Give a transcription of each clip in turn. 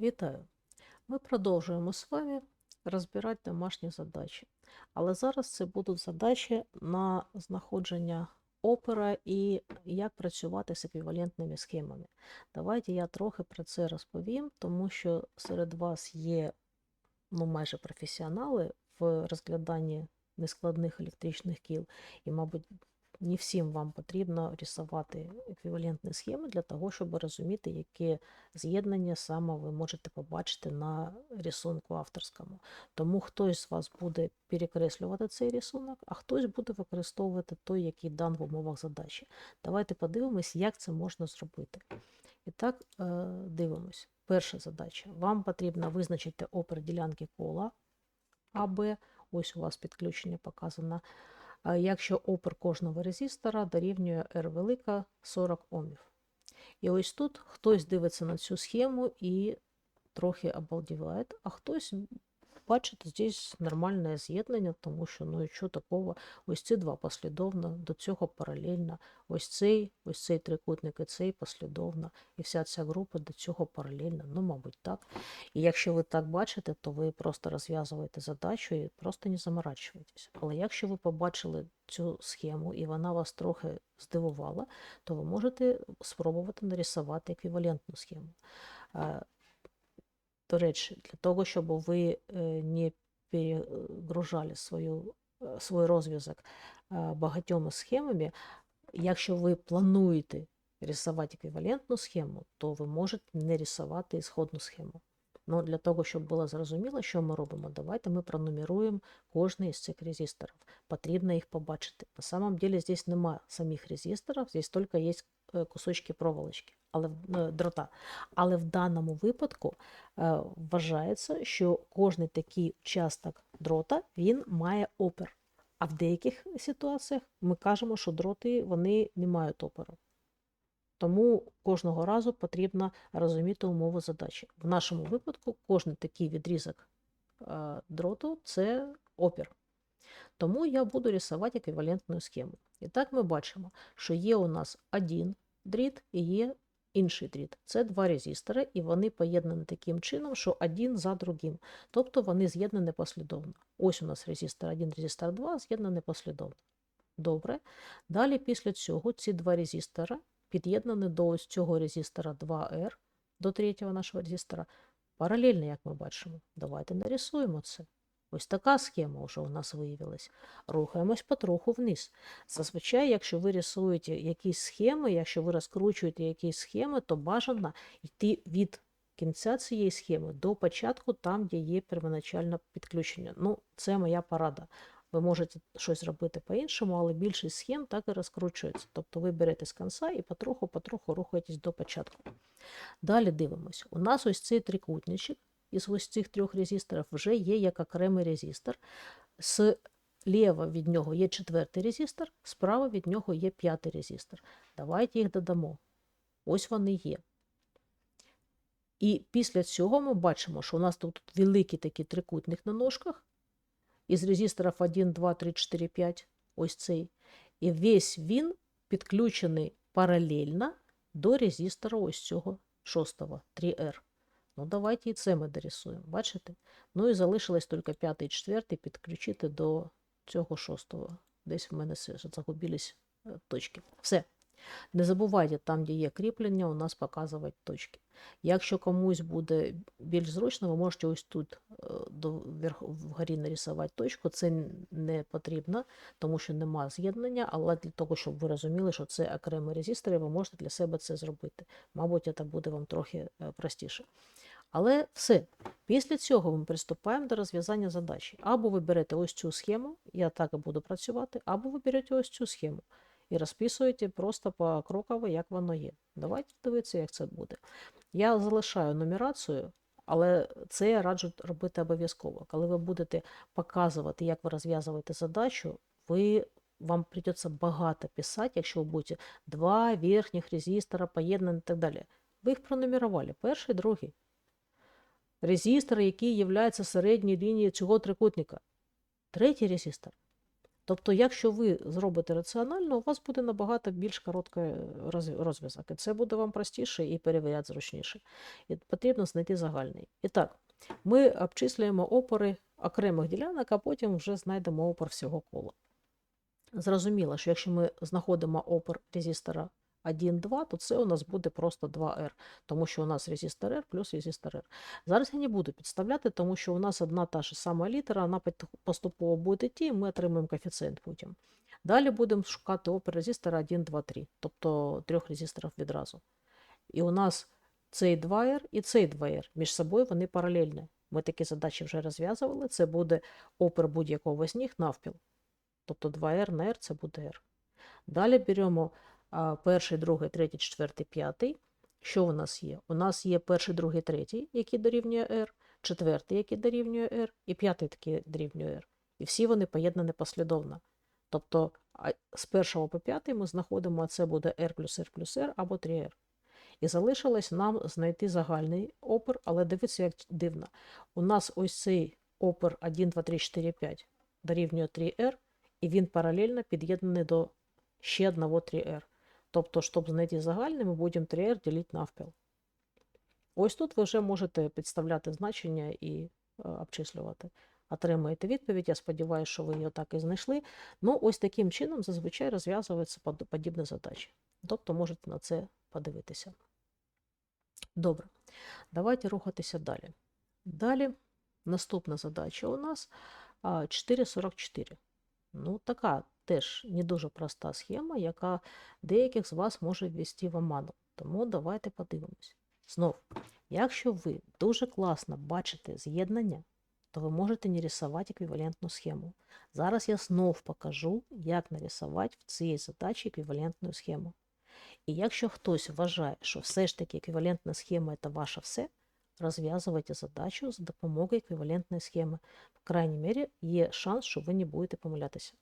Вітаю! Ми продовжуємо з вами розбирати домашні задачі. Але зараз це будуть задачі на знаходження опера і як працювати з еквівалентними схемами. Давайте я трохи про це розповім, тому що серед вас є ну, майже професіонали в розгляданні нескладних електричних кіл, і, мабуть, не всім вам потрібно рисувати еквівалентні схеми для того, щоб розуміти, яке з'єднання саме ви можете побачити на рисунку авторському. Тому хтось з вас буде перекреслювати цей рисунок, а хтось буде використовувати той, який дан в умовах задачі. Давайте подивимось, як це можна зробити. І так, е, дивимось. Перша задача. Вам потрібно визначити опер ділянки кола АБ. Ось у вас підключення показано. Якщо опор кожного резистора дорівнює R велика 40 Омів. І ось тут хтось дивиться на цю схему і трохи обалдіває, а хтось бачить здесь нормальне з'єднання, тому що ну що такого, ось ці два послідовно, до цього паралельно, ось цей, ось цей трикутник і цей послідовно, і вся ця група до цього паралельно, ну, мабуть, так. І якщо ви так бачите, то ви просто розв'язуєте задачу і просто не заморачуєтесь. Але якщо ви побачили цю схему і вона вас трохи здивувала, то ви можете спробувати нарисувати еквівалентну схему. До речі, для того, щоб ви е, не перегружали свою, е, свій розв'язок е, багатьома схемами, якщо ви плануєте рисувати еквівалентну схему, то ви можете не рисувати ісходну схему. Ну, для того, щоб було зрозуміло, що ми робимо, давайте ми пронумеруємо кожний із цих резисторів. Потрібно їх побачити. На самом деле здесь немає самих резисторів, здесь тільки є кусочки проволочки, але е, дрота. Але в даному випадку е, вважається, що кожний такий участок дрота він має опір. А в деяких ситуаціях ми кажемо, що дроти вони не мають опору. Тому кожного разу потрібно розуміти умови задачі. В нашому випадку кожен такий відрізок е, дроту це опір. Тому я буду рисувати еквівалентну схему. І так ми бачимо, що є у нас один дріт і є інший дріт. Це два резистори, і вони поєднані таким чином, що один за другим. Тобто вони з'єднані послідовно. Ось у нас резистор 1, резистор 2 з'єднані послідовно. Добре. Далі після цього ці два резистора під'єднані до ось цього резистора 2R, до третього нашого резистора, паралельно, як ми бачимо. Давайте нарисуємо це. Ось така схема вже у нас виявилась. Рухаємось потроху вниз. Зазвичай, якщо ви рисуєте якісь схеми, якщо ви розкручуєте якісь схеми, то бажано йти від кінця цієї схеми до початку, там, де є первоначальне підключення. Ну, це моя порада. Ви можете щось робити по-іншому, але більшість схем так і розкручується. Тобто ви берете з кінця і потроху-потроху рухаєтесь до початку. Далі дивимось. У нас ось цей трикутничок із ось цих трьох резисторів вже є як окремий резистор. Зліва від нього є четвертий резистор, справа від нього є п'ятий резистор. Давайте їх додамо. Ось вони є. І після цього ми бачимо, що у нас тут великий такий трикутник на ножках із резисторів 1, 2, 3, 4, 5, ось цей. І весь він підключений паралельно до резистора ось цього шостого, 3R. Ну, давайте і це ми дорисуємо, бачите? Ну і залишилось тільки п'ятий і четвертий підключити до цього шостого. Десь в мене загубились е, точки. Все. Не забувайте, там, де є кріплення, у нас показувати точки. Якщо комусь буде більш зручно, ви можете ось тут е, вгорі нарисувати точку. Це не потрібно, тому що нема з'єднання, але для того, щоб ви розуміли, що це окремий резистор, ви можете для себе це зробити. Мабуть, це буде вам трохи е, простіше. Але все. Після цього ми приступаємо до розв'язання задачі. Або ви берете ось цю схему, я так і буду працювати, або ви берете ось цю схему і розписуєте просто покроково, як воно є. Давайте дивитися, як це буде. Я залишаю нумерацію, але це я раджу робити обов'язково. Коли ви будете показувати, як ви розв'язуєте задачу, ви, вам придеться багато писати, якщо ви будете два верхніх резистора поєднані і так далі. Ви їх пронумерували, перший, другий. Резистор, який є середньою лінією цього трикутника. Третій резистор. Тобто, якщо ви зробите раціонально, у вас буде набагато більш короткий розв'язок. І це буде вам простіше і перевіряти зручніше. І потрібно знайти загальний. І так, ми обчислюємо опори окремих ділянок, а потім вже знайдемо опор всього кола. Зрозуміло, що якщо ми знаходимо опор резистора 1, 2, то це у нас буде просто 2R, тому що у нас резистор R плюс резистор R. Зараз я не буду підставляти, тому що у нас одна та ж сама літера, вона поступово буде йти, і ми отримаємо коефіцієнт потім. Далі будемо шукати опір резистора 1, 2, 3, тобто трьох резисторів відразу. І у нас цей 2R і цей 2R. Між собою вони паралельні. Ми такі задачі вже розв'язували. Це буде опір будь-якого з них навпіл. Тобто 2R на R це буде R. Далі беремо перший, другий, третій, четвертий, п'ятий. Що у нас є? У нас є перший, другий, третій, який дорівнює R, четвертий, який дорівнює R, і п'ятий, який дорівнює R. І всі вони поєднані послідовно. Тобто з першого по п'ятий ми знаходимо, а це буде R плюс R плюс R або 3R. І залишилось нам знайти загальний опір, але дивіться, як дивно. У нас ось цей опір 1, 2, 3, 4, 5 дорівнює 3R, і він паралельно під'єднаний до ще одного 3R. Тобто, щоб знайти загальний, ми будемо 3R ділити навпіл. Ось тут ви вже можете підставляти значення і е, обчислювати. Отримаєте відповідь. Я сподіваюся, що ви її так і знайшли. Ну, ось таким чином зазвичай розв'язуються под- подібні задачі. Тобто можете на це подивитися. Добре, давайте рухатися далі. Далі наступна задача у нас 4,44. Ну, така теж не дуже проста схема, яка деяких з вас може ввести в оману. Тому давайте подивимось. Знов, якщо ви дуже класно бачите з'єднання, то ви можете не рисувати еквівалентну схему. Зараз я знов покажу, як нарисувати в цій задачі еквівалентну схему. І якщо хтось вважає, що все ж таки еквівалентна схема це ваше все, розв'язуйте задачу за допомогою еквівалентної схеми. В крайній мірі є шанс, що ви не будете помилятися.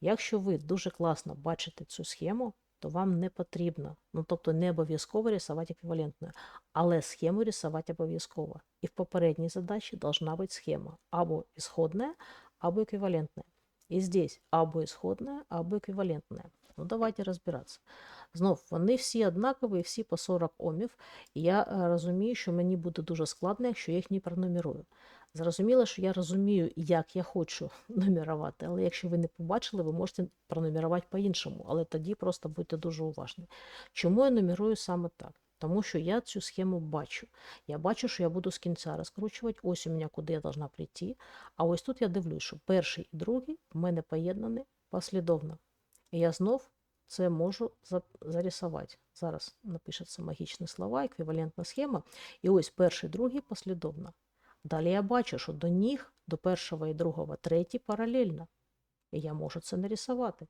Якщо ви дуже класно бачите цю схему, то вам не потрібно, ну тобто не обов'язково рисувати еквівалентною, але схему рисувати обов'язково. І в попередній задачі должна бути схема або исходная, або еквівалентная. І здесь або исходная, або еквівалентная. Ну давайте розбиратися. Знов, вони всі однакові, всі по 40 омів. І я е, розумію, що мені буде дуже складно, якщо я їх не пронумерую. Зрозуміло, що я розумію, як я хочу нумерувати, але якщо ви не побачили, ви можете пронумерувати по-іншому, але тоді просто будьте дуже уважні. Чому я нумерую саме так? Тому що я цю схему бачу. Я бачу, що я буду з кінця розкручувати. Ось у мене куди я должна прийти. А ось тут я дивлюсь, що перший і другий в мене поєднані послідовно. І я знов це можу за- зарисувати. Зараз напишеться магічні слова, еквівалентна схема. І ось перший, другий послідовно. Далі я бачу, що до них, до першого і другого, третій паралельно. І я можу це нарисувати.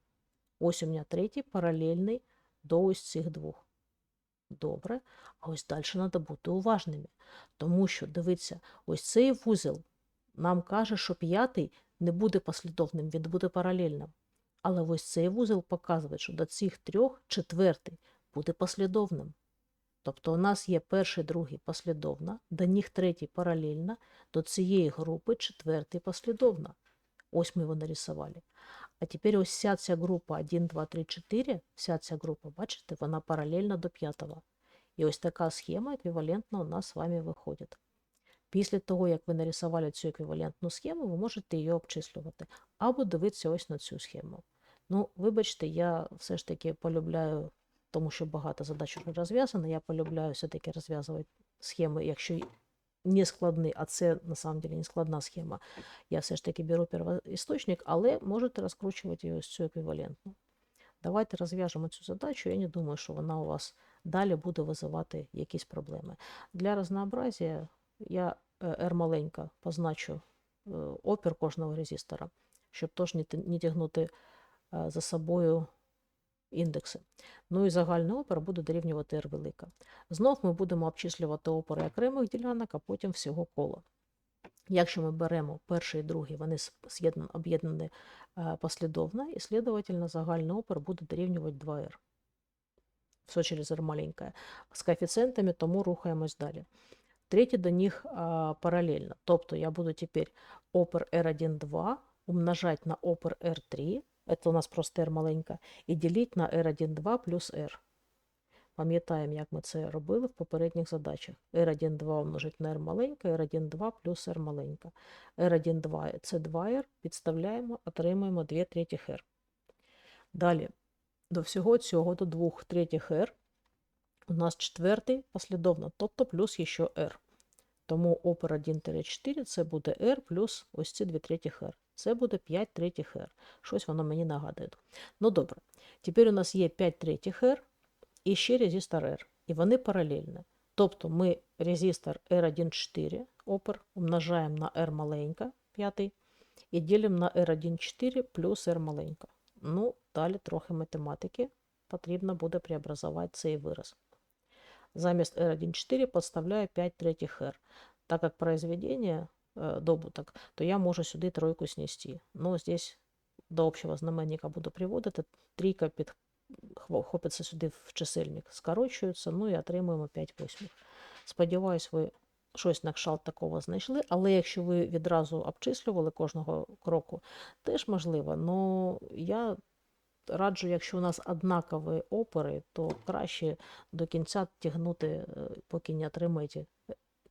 Ось у мене третій паралельний до ось цих двох. Добре. А ось далі треба бути уважними. Тому що, дивіться, ось цей вузел нам каже, що п'ятий не буде послідовним, він буде паралельним. Але ось цей вузел показує, що до цих трьох четвертий буде послідовним. Тобто у нас є перший, другий послідовно, до них третій паралельно, до цієї групи четвертий послідовно. Ось ми його нарисували. А тепер ось вся ця група 1, 2, 3, 4, вся ця група, бачите, вона паралельна до п'ятого. І ось така схема еквівалентна у нас з вами виходить. Після того, як ви нарисували цю еквівалентну схему, ви можете її обчислювати. Або дивитися ось на цю схему. Ну, вибачте, я все ж таки полюбляю, тому що багато задач вже розв'язано, я полюбляю все-таки розв'язувати схеми, якщо не складні, а це на самом деле не складна схема. Я все ж таки беру первоісточник, але можете розкручувати ось цю еквівалентну. Давайте розв'яжемо цю задачу. Я не думаю, що вона у вас далі буде визивати якісь проблеми. Для разнообразія я е, R маленька позначу е, опір кожного резистора, щоб теж не тягнути е, за собою індекси. Ну і загальний опір буде дорівнювати R велика. Знов ми будемо обчислювати опори окремих ділянок, а потім всього кола. Якщо ми беремо перший і другий, вони об'єднані е, послідовно, і, слідовательно, загальний опір буде дорівнювати 2R. Все через R маленьке. З коефіцієнтами, тому рухаємось далі. Третє до них паралельно. Тобто я буду тепер опер R1, 2 умножать на опер R3 це у нас просто r маленька, і діліть на r1,2 плюс r. Пам'ятаємо, як ми це робили в попередніх задачах. r1,2 умножить на r маленька, r1,2 плюс r маленька. r1,2 це 2r, підставляємо, отримуємо 2 третіх r. Далі, до всього цього, до 2 третіх r, у нас четвертий послідовно, тобто плюс ще r. Тому опер 1-4 це буде r плюс ось ці 2 третіх r. Це буде 5 третіх r. Щось воно мені нагадує. Ну добре. Тепер у нас є 5 третіх r і ще резистор R. І вони паралельні. Тобто ми резистор R1,4 опер умножаємо на R маленька, 5, і ділимо на R1,4 плюс R маленька. Ну, далі трохи математики. Потрібно буде преобразувати цей вираз. Замість R1,4 подставляю 5 третіх R. Так як произведение э, добуток, то я можу сюди тройку снести. Но здесь до общего знаменника буду приводити. Трійка під хопиться сюди в чисельник, скорочується, ну і отримуємо 5 восьмих. Сподіваюсь, ви щось на кшалт такого знайшли, але якщо ви відразу обчислювали кожного кроку, теж можливо. Ну я раджу, якщо у нас однакові опери, то краще до кінця тягнути, е, поки не отримаєте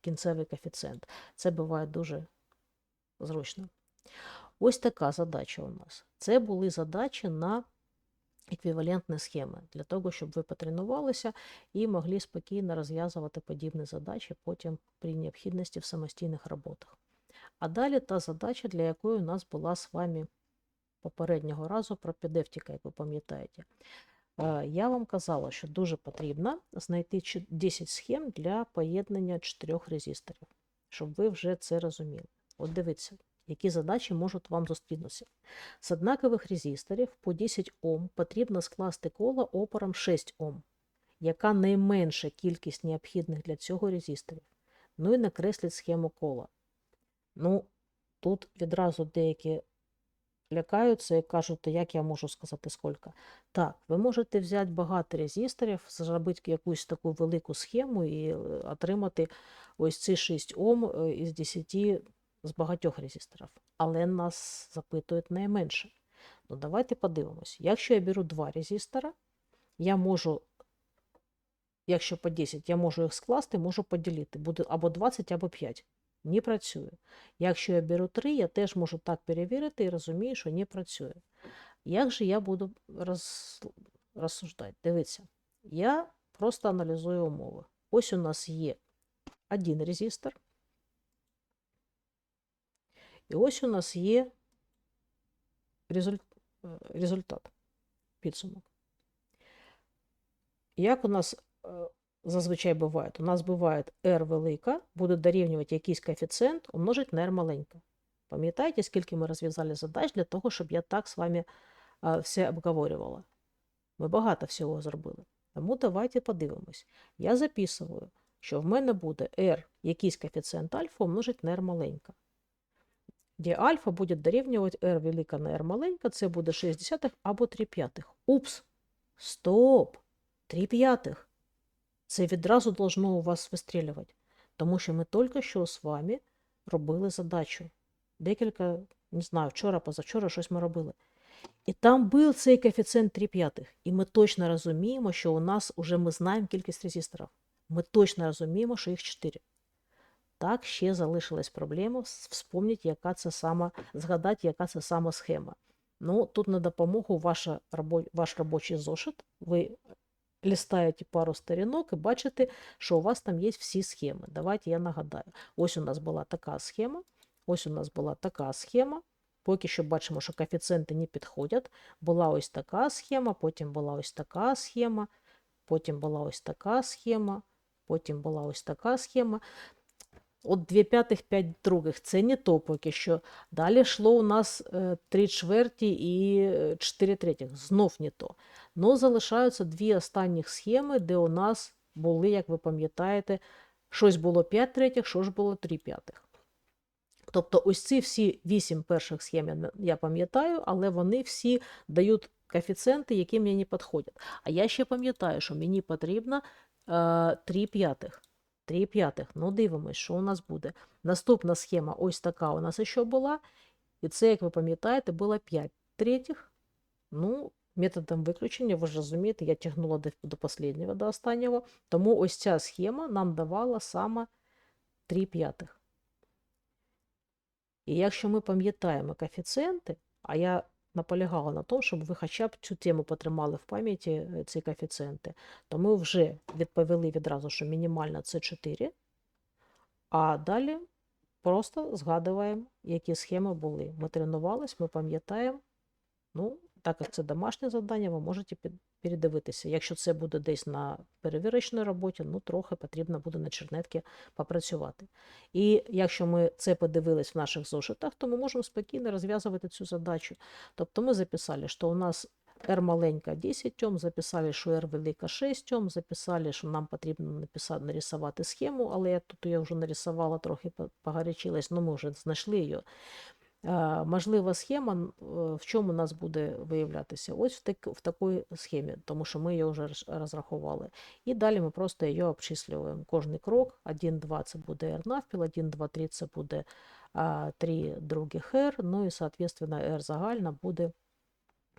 кінцевий коефіцієнт. Це буває дуже зручно. Ось така задача у нас. Це були задачі на еквівалентні схеми для того, щоб ви потренувалися і могли спокійно розв'язувати подібні задачі потім при необхідності в самостійних роботах. А далі та задача, для якої у нас була з вами попереднього разу про пропедевтика, як ви пам'ятаєте. Е, Я вам казала, що дуже потрібно знайти 10 схем для поєднання чотирьох резисторів, щоб ви вже це розуміли. От дивіться, які задачі можуть вам зустрітися. З однакових резисторів по 10 Ом потрібно скласти коло опором 6 Ом, яка найменша кількість необхідних для цього резисторів. Ну і накресліть схему кола. Ну, тут відразу деякі лякаються і кажуть, як я можу сказати скільки. Так, ви можете взяти багато резисторів, зробити якусь таку велику схему і е, отримати ось ці 6 Ом е, із 10 з багатьох резисторів, але нас запитують найменше. Ну, давайте подивимось. Якщо я беру два резистора, я можу, якщо по 10, я можу їх скласти, можу поділити. Буде або 20, або 5. Не працює. Якщо я беру 3, я теж можу так перевірити і розумію, що не працює. Як же я буду роз... розсуждати? Дивіться, я просто аналізую умови. Ось у нас є один резистор. І ось у нас є результат, підсумок. Як у нас зазвичай буває? У нас буває R велика, буде дорівнювати якийсь коефіцієнт, умножить на R маленька. Пам'ятаєте, скільки ми розв'язали задач для того, щоб я так з вами все обговорювала? Ми багато всього зробили. Тому давайте подивимось. Я записую, що в мене буде R якийсь коефіцієнт альфа умножить на R маленька де альфа буде дорівнювати r велика на r маленька, це буде 6 десятих або 3 п'ятих. Упс! Стоп! 3 п'ятих. Це відразу должно у вас вистрілювати. Тому що ми тільки що з вами робили задачу. Декілька, не знаю, вчора, позавчора щось ми робили. І там був цей коефіцієнт 3 п'ятих. І ми точно розуміємо, що у нас вже ми знаємо кількість резисторів. Ми точно розуміємо, що їх 4. Так, ще залишилась проблема вспомнити, яка це сама, згадати, яка це сама схема. Ну, тут на допомогу ваша, ваш робочий зошит. Ви листаєте пару сторінок і бачите, що у вас там є всі схеми. Давайте я нагадаю. Ось у нас була така схема, ось у нас була така схема. Поки що бачимо, що коефіцієнти не підходять. Була ось така схема, потім була ось така схема, потім була ось така схема, потім була ось така схема. От 2 п'ятих, 5 других. Це не то поки що. Далі йшло у нас 3 е, чверті і 4 третіх. Знов не то. Ну, залишаються дві останніх схеми, де у нас були, як ви пам'ятаєте, щось було 5 третіх, що ж було 3 п'ятих. Тобто, ось ці всі 8 перших схем я пам'ятаю, але вони всі дають коефіцієнти, які мені не підходять. А я ще пам'ятаю, що мені потрібно 3 е, п'ятих. 3 п'ятих. Ну, дивимось, що у нас буде. Наступна схема ось така у нас ще була. І це, як ви пам'ятаєте, було 5 третіх Ну, методом виключення, ви ж розумієте, я тягнула до, останнього, до останнього. Тому ось ця схема нам давала саме 3 п'ятих. І якщо ми пам'ятаємо коефіцієнти, а я наполягала на тому, щоб ви хоча б цю тему потримали в пам'яті е, ці коефіцієнти, то ми вже відповіли відразу, що мінімально це 4, а далі просто згадуємо, які схеми були. Ми тренувались, ми пам'ятаємо. Ну, так як це домашнє завдання, ви можете під- передивитися. Якщо це буде десь на перевірочній роботі, ну трохи потрібно буде на чернетки попрацювати. І якщо ми це подивились в наших зошитах, то ми можемо спокійно розв'язувати цю задачу. Тобто ми записали, що у нас R маленька 10 тьом, записали, що R велика 6 тьом, записали, що нам потрібно написати, нарисувати схему, але я тут я вже нарисувала, трохи по- погарячилась, але ми вже знайшли її. Е, Можлива схема, е, в чому нас буде виявлятися? Ось в, так, в такій схемі, тому що ми її вже розрахували. І далі ми просто її обчислюємо. Кожний крок, 1, 2 це буде R навпіл, 1, 2, 3 це буде а, 3 других R, ну і, соответственно, R загальна буде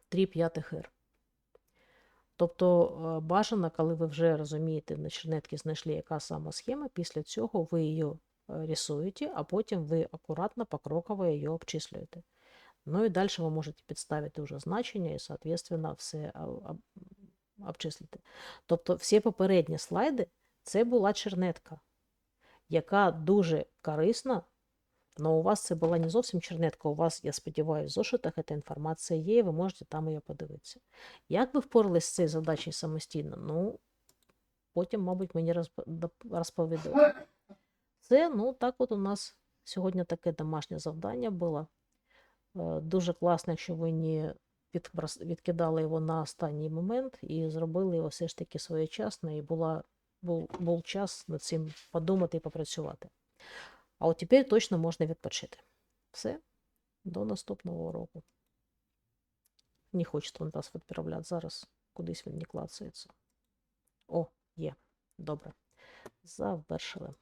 3 п'ятих R. Тобто е, бажано, коли ви вже розумієте, на чернетки знайшли, яка сама схема, після цього ви її е, рисуєте, а потім ви акуратно покроково її обчислюєте. Ну і далі ви можете підставити вже значення і, соответственно, все обчислити. Тобто всі попередні слайди це була чернетка, яка дуже корисна, але у вас це була не зовсім чернетка, у вас, я сподіваюся, в зошитах ця інформація є, і ви можете там її подивитися. Як ви впорались з цією задачею самостійно? Ну, потім, мабуть, мені розп- доп- розповідали. Це, ну, так от у нас сьогодні таке домашнє завдання було. Е, Дуже класно, якщо ви не відкидали його на останній момент і зробили його все ж таки своєчасно, і була, був, був час над цим подумати і попрацювати. А от тепер точно можна відпочити. Все, до наступного року. Не хоче він нас відправляти зараз, кудись він не клацається. О, є. Добре. Завершили.